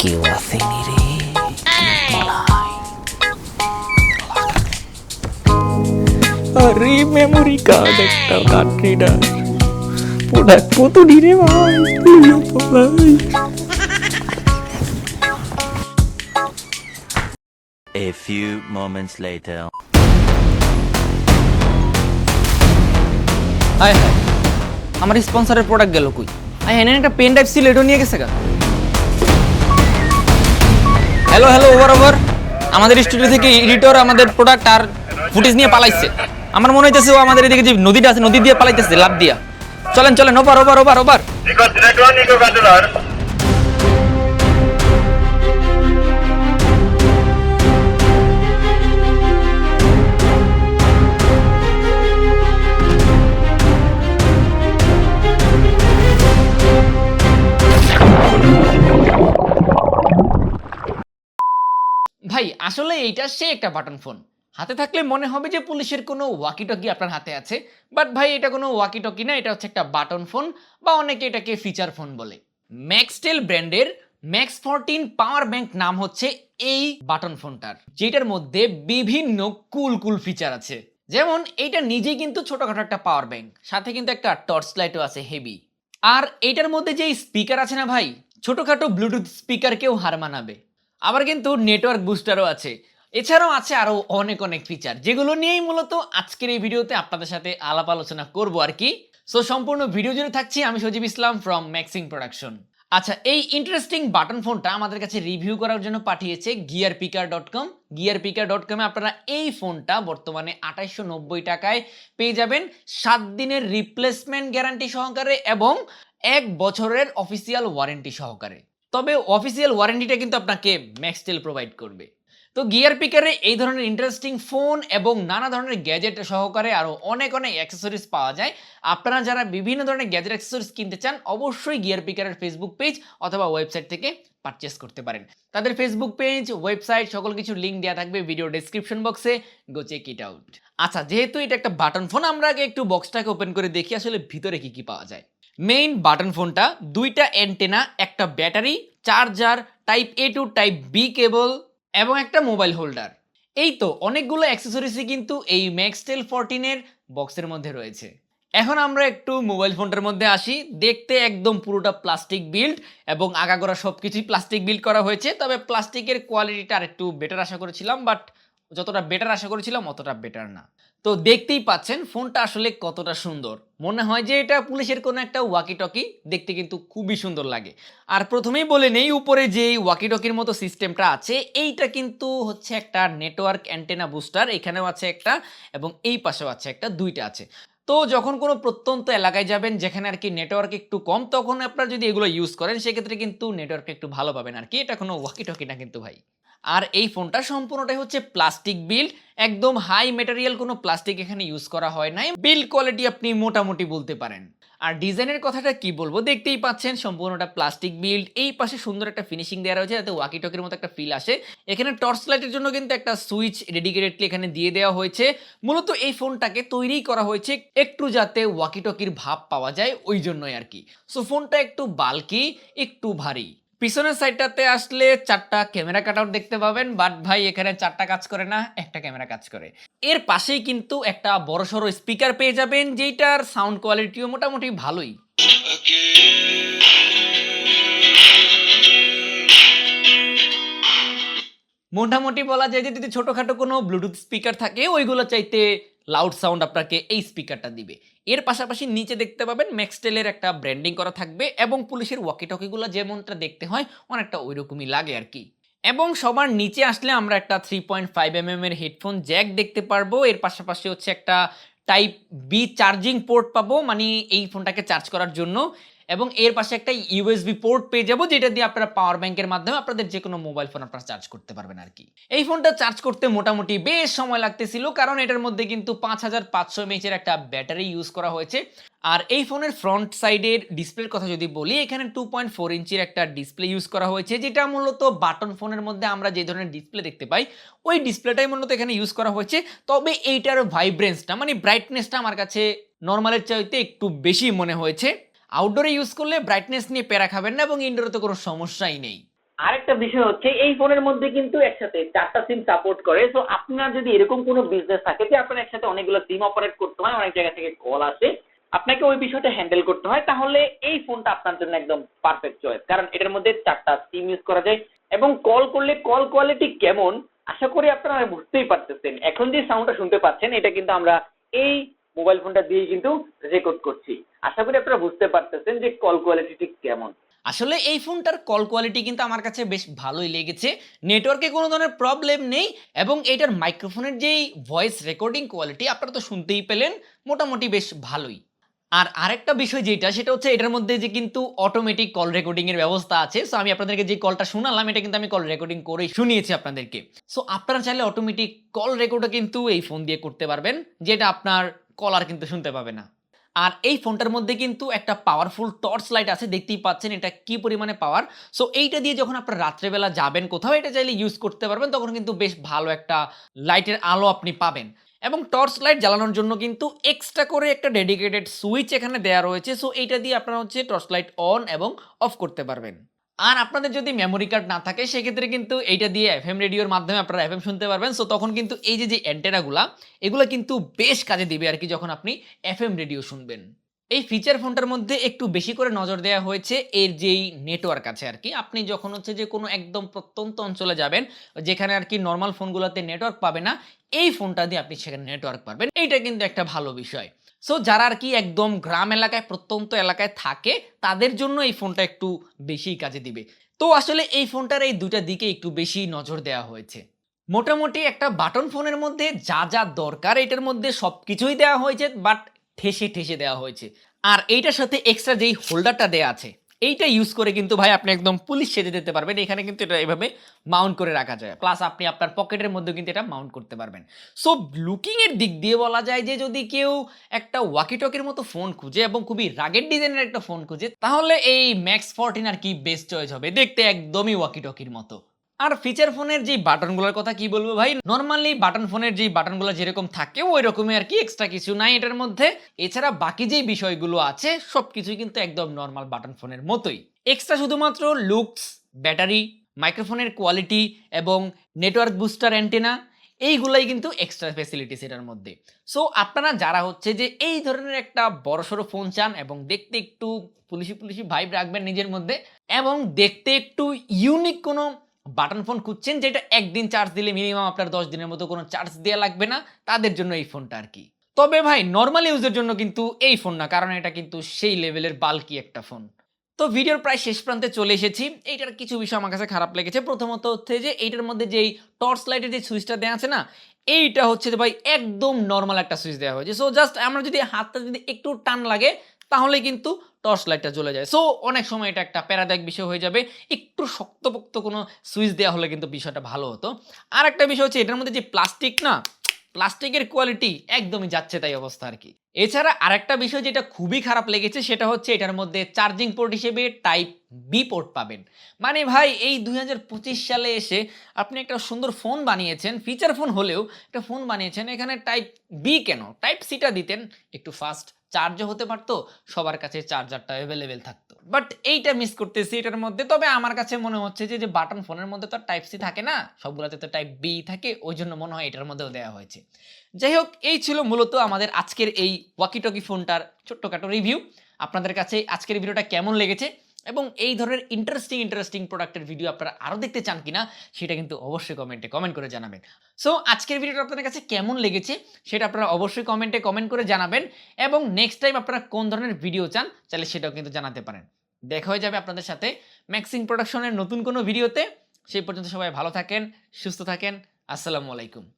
কেউ আসেনি রে আরে মেমোরি কার্ড একটা কার্ড রিডার প্রোডাক্ট কত রে ভাই তুইও তো ভাই A few moments later. হায় হায় আমার স্পন্সরের প্রোডাক্ট গেল কই আই এনে একটা পেন ড্রাইভ ছিল এটা নিয়ে গেছে গা হ্যালো হ্যালো ওভার ওভার আমাদের স্টুডিও থেকে এডিটর আমাদের প্রোডাক্ট আর ফুটেজ নিয়ে পালাইছে। আমার মনে হইতেছে ও আমাদের এদিকে যে নদীটা আছে, নদী দিয়ে পালাইতেছে লাভ দিয়া। চলেন চলেন ওভার ওভার ওভার ওভার আসলে এইটা সে একটা বাটন ফোন। হাতে থাকলে মনে হবে যে পুলিশের কোনো ওয়াকি টকি আপনার হাতে আছে। বাট ভাই, এটা কোনো ওয়াকি টকি না, এটা হচ্ছে একটা বাটন ফোন বা অনেকে এটাকে ফিচার ফোন বলে। ম্যাক্সটেল ব্র্যান্ডের ম্যাক্স ফোরটিন পাওয়ার ব্যাংক নাম হচ্ছে এই বাটন ফোনটার, যেটার মধ্যে বিভিন্ন কুল কুল ফিচার আছে। যেমন এইটা নিজেই কিন্তু ছোটখাটো একটা পাওয়ার ব্যাংক সাথে কিন্তু একটা টর্চ লাইটও আছে হেভি আর এইটার মধ্যে যে স্পিকার আছে না ভাই, ছোটখাটো ব্লুটুথ স্পিকারকেও হার মানাবে। আবার কিন্তু নেটওয়ার্ক বুস্টারও আছে। এছাড়াও আছে আরও অনেক অনেক ফিচার যেগুলো নিয়েই মূলত আজকের এই ভিডিওতে আপনাদের সাথে আলাপ আলোচনা করব আর কি। সো সম্পূর্ণ ভিডিও জুড়ে থাকছি, আমি সজীব ইসলাম ফ্রম ম্যাক্সিং প্রোডাকশন আচ্ছা এই ইন্টারেস্টিং বাটন ফোনটা আমাদের কাছে রিভিউ করার জন্য পাঠিয়েছে gear picker dot com gear picker dot কমে আপনারা এই ফোনটা বর্তমানে আঠাইশশো নব্বই টাকায় পেয়ে যাবেন। সাত দিনের রিপ্লেসমেন্ট গ্যারান্টি সহকারে এবং এক বছরের অফিসিয়াল ওয়ারেন্টি সহকারে। তবে অফিসিয়াল ওয়ারেন্টিটা কিন্তু আপনাকে ম্যাক্সটেল প্রোভাইড করবে। তো গিয়ার পিকারে এই ধরনের ইন্টারেস্টিং ফোন এবং নানা ধরনের গ্যাজেট সহকারে আরও অনেক অনেক অ্যাক্সেসরিজ পাওয়া যায়। আপনারা যারা বিভিন্ন ধরনের গ্যাজেট অ্যাক্সেসরিজ কিনতে চান, অবশ্যই গিয়ার পিকারের ফেসবুক পেজ অথবা ওয়েবসাইট থেকে পারচেস করতে পারেন। তাদের ফেসবুক পেজ ওয়েবসাইট সকল কিছু লিঙ্ক দেওয়া থাকবে ভিডিও ডেসক্রিপশন বক্সে গো চেক ইট আউট আচ্ছা যেহেতু এটা একটা বাটন ফোন আমরা আগে একটু বক্সটাকে ওপেন করে দেখি আসলে ভিতরে কি কি পাওয়া যায়। মেইন বাটন ফোনটা দুইটা অ্যান্টেনা একটা battery charger, type A to type B cable এবং একটা মোবাইল হোল্ডার। এই তো অনেকগুলো অ্যাক্সেসরিজই কিন্তু এই ম্যাক্সটেল ফোরটিনের বক্সের মধ্যে রয়েছে। এখন আমরা একটু মোবাইল ফোনটার মধ্যে আসি। দেখতে একদম পুরোটা প্লাস্টিক বিল্ড এবং আগাগোড়া সব কিছুই প্লাস্টিক বিল্ড করা হয়েছে। তবে প্লাস্টিকের কোয়ালিটিটা আর একটু বেটার আশা করেছিলাম বাট যতটা বেটার আশা করেছিলাম, অতটা বেটার না। তো দেখতেই পাচ্ছেন, ফোনটা আসলে কতটা সুন্দর। মনে হয় যে এটা পুলিশের কোনো একটা ওয়াকি টকি দেখতে কিন্তু খুবই সুন্দর লাগে। আর প্রথমেই বলে নেই, উপরে যে ওয়াকি টকির মতো সিস্টেমটা আছে, এইটা কিন্তু হচ্ছে একটা নেটওয়ার্ক অ্যান্টেনা বুস্টার এখানেও আছে একটা এবং এই পাশেও আছে একটা, দুইটা আছে। তো যখন কোনো প্রত্যন্ত এলাকায় যাবেন, যেখানে আর কি নেটওয়ার্ক একটু কম, তখন আপনারা যদি এগুলো ইউজ করেন, সেক্ষেত্রে কিন্তু নেটওয়ার্ক একটু ভালো পাবেন আর কি। এটা কোনো ওয়াকি টকি না কিন্তু ভাই। আর এই ফোনটা সম্পূর্ণটাই হচ্ছে প্লাস্টিক বিল্ড একদম হাই মেটেরিয়াল কোনো প্লাস্টিক এখানে ইউজ করা হয় নাই। বিল্ড কোয়ালিটি আপনি মোটামুটি বলতে পারেন। আর ডিজাইনের কথাটা কি বলব? দেখতেই পাচ্ছেন সম্পূর্ণটা প্লাস্টিক বিল্ড এই পাশে সুন্দর একটা ফিনিশিং দেওয়া রয়েছে, যাতে ওয়াকি টকির মতো একটা ফিল আসে। এখানে টর্চ লাইটের জন্য কিন্তু একটা সুইচ ডেডিকেটেডলি এখানে দিয়ে দেওয়া হয়েছে। মূলত এই ফোনটাকে তৈরি করা হয়েছে একটু যাতে ওয়াকি টকির ভাব পাওয়া যায়, ওই জন্যই আর কি। সো ফোনটা একটু বাল্কি একটু ভারী। পিছনের সাইডটাতে আসলে চারটা ক্যামেরা কাট আউট দেখতে পাবেন বাট ভাই, এখানে চারটা কাজ করে না, একটা ক্যামেরা কাজ করে। এর পাশেই কিন্তু একটা বড় সড়ো স্পিকার পেয়ে যাবেন, যেইটার সাউন্ড কোয়ালিটিও মোটামুটি ভালোই। মোটামুটি বলা যায় যে যদি ছোটোখাটো কোনো ব্লুটুথ স্পিকার থাকে ওইগুলো চাইতে লাউড সাউন্ড আপনাকে এই স্পিকারটা দিবে। এর পাশাপাশি নিচে দেখতে পাবেন ম্যাক্সটেলের একটা ব্র্যান্ডিং করা থাকবে এবং পুলিশের ওয়াকি টকিগুলো যেমনটা দেখতে হয়, অনেকটা ওই রকমই লাগে আর কি। এবং সবার নিচে আসলে আমরা একটা থ্রি পয়েন্ট ফাইভ এম এর হেডফোন জ্যাক দেখতে পারব। এর পাশাপাশি হচ্ছে একটা টাইপ বি চার্জিং পোর্ট পাবো মানে এই ফোনটাকে চার্জ করার জন্য। এবং এর পাশে একটা ইউএসবি পোর্ট পেয়ে যাব, যেটা দিয়ে আপনারা পাওয়ার ব্যাংকের মাধ্যমে আপনাদের যে কোনো মোবাইল ফোন আপনারা চার্জ করতে পারবেন আর কি। এই ফোনটা চার্জ করতে মোটামুটি বেশ সময় লাগতেছিল, কারণ এটার মধ্যে কিন্তু পাঁচ হাজার পাঁচশো এমএচের একটা ব্যাটারি ইউজ করা হয়েছে। আর এই ফোনের ফ্রন্ট সাইডের ডিসপ্লের কথা যদি বলি, এখানে টু পয়েন্ট ফোর ইঞ্চির একটা ডিসপ্লে ইউজ করা হয়েছে, যেটা মূলত বাটন ফোনের মধ্যে আমরা যে ধরনের ডিসপ্লে দেখতে পাই, ওই ডিসপ্লেটাই মূলত এখানে ইউজ করা হয়েছে। তবে এইটার ভাইব্রেন্সটা মানে ব্রাইটনেসটা আমার কাছে নর্মালের চাইতে একটু বেশি মনে হয়েছে। আউটডোরে ইউজ করলে ব্রাইটনেস নিয়ে প্যারা খাবেন না এবং ইনডোরে তো কোনো সমস্যাই নেই। আরেকটা বিষয় হচ্ছে, এই ফোনের মধ্যে কিন্তু একসাথে চারটা সিম সাপোর্ট করে। তো আপনার যদি এরকম কোনো বিজনেস থাকে যে আপনার একসাথে অনেকগুলো সিম অপারেট করতে হয়, অনেক জায়গা থেকে কল আসে, আপনাকে ওই বিষয়টা হ্যান্ডেল করতে হয়, তাহলে এই ফোনটা আপনার জন্য একদম পারফেক্ট চয়েস কারণ এটার মধ্যে চারটা সিম ইউজ করা যায় এবং কল করলে কল কোয়ালিটি কেমন, আশা করি আপনারা বুঝতেই পারতেছেন। এখন যে সাউন্ডটা শুনতে পাচ্ছেন, এটা কিন্তু আমরা এই মোবাইল ফোনটা দিয়ে কিন্তু রেকর্ড করছি। আশা করি আপনারা বুঝতে পারতেছেন যে কল কোয়ালিটি ঠিক কেমন। আসলে এই ফোনটার কল কোয়ালিটি কিন্তু আমার কাছে বেশ ভালোই লেগেছে। নেটওয়ার্কে কোনো ধরনের প্রবলেম নেই এবং এটার মাইক্রোফোনের যেই ভয়েস রেকর্ডিং কোয়ালিটি আপনারা তো শুনতেই পেলেন, মোটামুটি বেশ ভালোই। আর আরেকটা বিষয় যেটা, সেটা হচ্ছে এটার মধ্যে যে কিন্তু অটোমেটিক কল রেকর্ডিং এর ব্যবস্থা আছে। সো আমি আপনাদেরকে যে কলটা শোনালাম, এটা কিন্তু আমি কল রেকর্ডিং করে শুনিয়েছি আপনাদেরকে। সো আপনারা চাইলে অটোমেটিক কল রেকর্ডও কিন্তু এই ফোন দিয়ে করতে পারবেন, যেটা আপনার কলার কিন্তু শুনতে পাবে না। আর এই ফোনটার মধ্যে কিন্তু একটা পাওয়ারফুল টর্চ লাইট আছে, দেখতেই পাচ্ছেন এটা কি পরিমাণে পাওয়ার সো এইটা দিয়ে যখন আপনার রাত্রেবেলা যাবেন কোথাও, এটা চাইলে ইউজ করতে পারবেন, তখন কিন্তু বেশ ভালো একটা লাইটের আলো আপনি পাবেন। এবং টর্চ লাইট জ্বালানোর জন্য কিন্তু এক্সট্রা করে একটা ডেডিকেটেড সুইচ এখানে দেওয়া রয়েছে। সো এইটা দিয়ে আপনারা হচ্ছে টর্চ লাইট অন এবং অফ করতে পারবেন। আর আপনাদের যদি মেমোরি কার্ড না থাকে, সেক্ষেত্রে কিন্তু এইটা দিয়ে এফএম রেডিওর মাধ্যমে আপনারা এফএম শুনতে পারবেন। সো তখন কিন্তু এই যে যে অ্যান্টেনাগুলা এগুলো কিন্তু বেশ কাজে দিবে আর কি যখন আপনি এফএম রেডিও শুনবেন। এই ফিচার ফোনটার মধ্যে একটু বেশি করে নজর দেওয়া হয়েছে এর যেই নেটওয়ার্ক আছে আর কি। আপনি যখন হচ্ছে যে, কোনো একদম প্রত্যন্ত অঞ্চলে যাবেন, যেখানে আর কি নর্মাল ফোনগুলোতে নেটওয়ার্ক পাবে না, এই ফোনটা দিয়ে আপনি সেখানে নেটওয়ার্ক পাবেন। এইটা কিন্তু একটা ভালো বিষয়। সো যারা আর কি একদম গ্রাম এলাকায়, প্রত্যন্ত এলাকায় থাকে, তাদের জন্য এই ফোনটা একটু বেশি কাজে দিবে। তো আসলে এই ফোনটার এই দুটা দিকে একটু বেশি নজর দেওয়া হয়েছে। মোটামুটি একটা বাটন ফোনের মধ্যে যা যা দরকার, এটার মধ্যে সব কিছুই দেওয়া হয়েছে, বাট ঠেসে ঠেসে দেওয়া হয়েছে। আর এইটার সাথে এক্সট্রা যেই হোল্ডারটা দেওয়া আছে এইটা ইউজ করে কিন্তু ভাই আপনি একদম পুলিশ সেজে দিতে পারবেন। এখানে কিন্তু এটা এভাবে মাউন্ট করে রাখা যায়। প্লাস আপনি আপনার পকেটের মধ্যে কিন্তু এটা মাউন্ট করতে পারবেন। সো লুকিংয়ের দিক দিয়ে বলা যায় যে যদি কেউ একটা ওয়াকিটকের মতো ফোন খুঁজে এবং খুবই রাগের ডিজাইনের একটা ফোন খুঁজে, তাহলে এই ম্যাক্স ফোরটিন আর কি বেস্ট চয়েস হবে। দেখতে একদমই ওয়াকিটকির মতো। আর ফিচার ফোনের যে বাটনগুলোর কথা কি বলব ভাই? নর্মালি বাটন ফোনের যে বাটনগুলো যেরকম থাকে, ওই রকমই আর কি এক্সট্রা কিছু নাই এটার মধ্যে। এছাড়া বাকি যেই বিষয়গুলো আছে, সবকিছুই কিন্তু একদম নর্মাল বাটন ফোনের মতোই। এক্সট্রা শুধুমাত্র লুকস ব্যাটারি মাইক্রোফোনের কোয়ালিটি এবং নেটওয়ার্ক বুস্টার অ্যান্টেনা এইগুলাই কিন্তু এক্সট্রা ফেসিলিটিস এটার মধ্যে। সো আপনারা যারা হচ্ছে যে এই ধরনের একটা বড়সড় ফোন চান এবং দেখতে একটু পুলিশি পুলিশি ভাইব রাখবেন নিজের মধ্যে, এবং দেখতে একটু ইউনিক কোনো বাটন ফোন খুঁজছেন যেটা একদিন চার্জ দিলে মিনিমাম আপনার দশ দিনের মতো কোনো চার্জ দেওয়া লাগবে না, তাদের জন্য এই ফোনটা আর কি। তবে ভাই নর্মাল ইউজের জন্য কিন্তু এই ফোন না, কারণ এটা কিন্তু সেই লেভেলের বাল্কি একটা ফোন। তো ভিডিওর প্রায় শেষ প্রান্তে চলে এসেছি। এইটার কিছু বিষয় আমার কাছে খারাপ লেগেছে। প্রথমত হচ্ছে যে, এইটার মধ্যে যেই টর্চ লাইটের যে সুইচটা দেওয়া আছে না, এইটা হচ্ছে যে ভাই একদম নর্মাল একটা সুইচ দেওয়া হয়েছে। সো জাস্ট আমরা যদি হাতটা যদি একটু টান লাগে, তাহলে কিন্তু টর্চ লাইটটা জ্বলে যায়। সো অনেক সময় এটা একটা প্যারাদায়ক বিষয় হয়ে যাবে। একটু শক্তপোক্ত কোনো সুইচ দেওয়া হলে কিন্তু বিষয়টা ভালো হতো। আর একটা বিষয় হচ্ছে, এটার মধ্যে যে প্লাস্টিক না প্লাস্টিকের কোয়ালিটি একদমই যাচ্ছে তাই অবস্থা আর কি। এছাড়া আরেকটা বিষয় যেটা খুবই খারাপ লেগেছে, সেটা হচ্ছে এটার মধ্যে চার্জিং পোর্ট হিসেবে টাইপ বি পোর্ট পাবেন। মানে ভাই, এই দুই হাজার পঁচিশ সালে এসে আপনি একটা সুন্দর ফোন বানিয়েছেন। ফিচার ফোন হলেও একটা ফোন বানিয়েছেন, এখানে টাইপ বি কেন? টাইপ সিটা দিতেন একটু ফাস্ট চার্জও হতে পারতো, সবার কাছে চার্জারটা অ্যাভেলেবেল থাকতো। বাট এইটা মিস করতেছি এটার মধ্যে। তবে আমার কাছে মনে হচ্ছে যে বাটন ফোনের মধ্যে তো টাইপ সি থাকে না, সবগুলোতে তো টাইপ বি থাকে ওই জন্য মনে হয় এটার মধ্যেও দেওয়া হয়েছে। যাই হোক, এই ছিল মূলত আমাদের আজকের এই ওয়াকিটকি ফোনটার ছোট্টখাটো রিভিউ আপনাদের কাছে আজকের ভিডিওটা কেমন লেগেছে? এবং এই ধরনের ইন্টারেস্টিং ইন্টারেস্টিং প্রোডাক্টের ভিডিও আপনারা আরও দেখতে চান কিনা, সেটা কিন্তু অবশ্যই কমেন্টে কমেন্ট করে জানাবেন। সো আজকের ভিডিওটা আপনাদের কাছে কেমন লেগেছে, সেটা আপনারা অবশ্যই কমেন্টে কমেন্ট করে জানাবেন এবং নেক্সট টাইম আপনারা কোন ধরনের ভিডিও চান, তাহলে সেটাও কিন্তু জানাতে পারেন। দেখা হয়ে যাবে আপনাদের সাথে ম্যাক্সিং প্রোডাকশনের নতুন কোনো ভিডিওতে সেই পর্যন্ত সবাই ভালো থাকেন, সুস্থ থাকেন। আসসালামু আলাইকুম।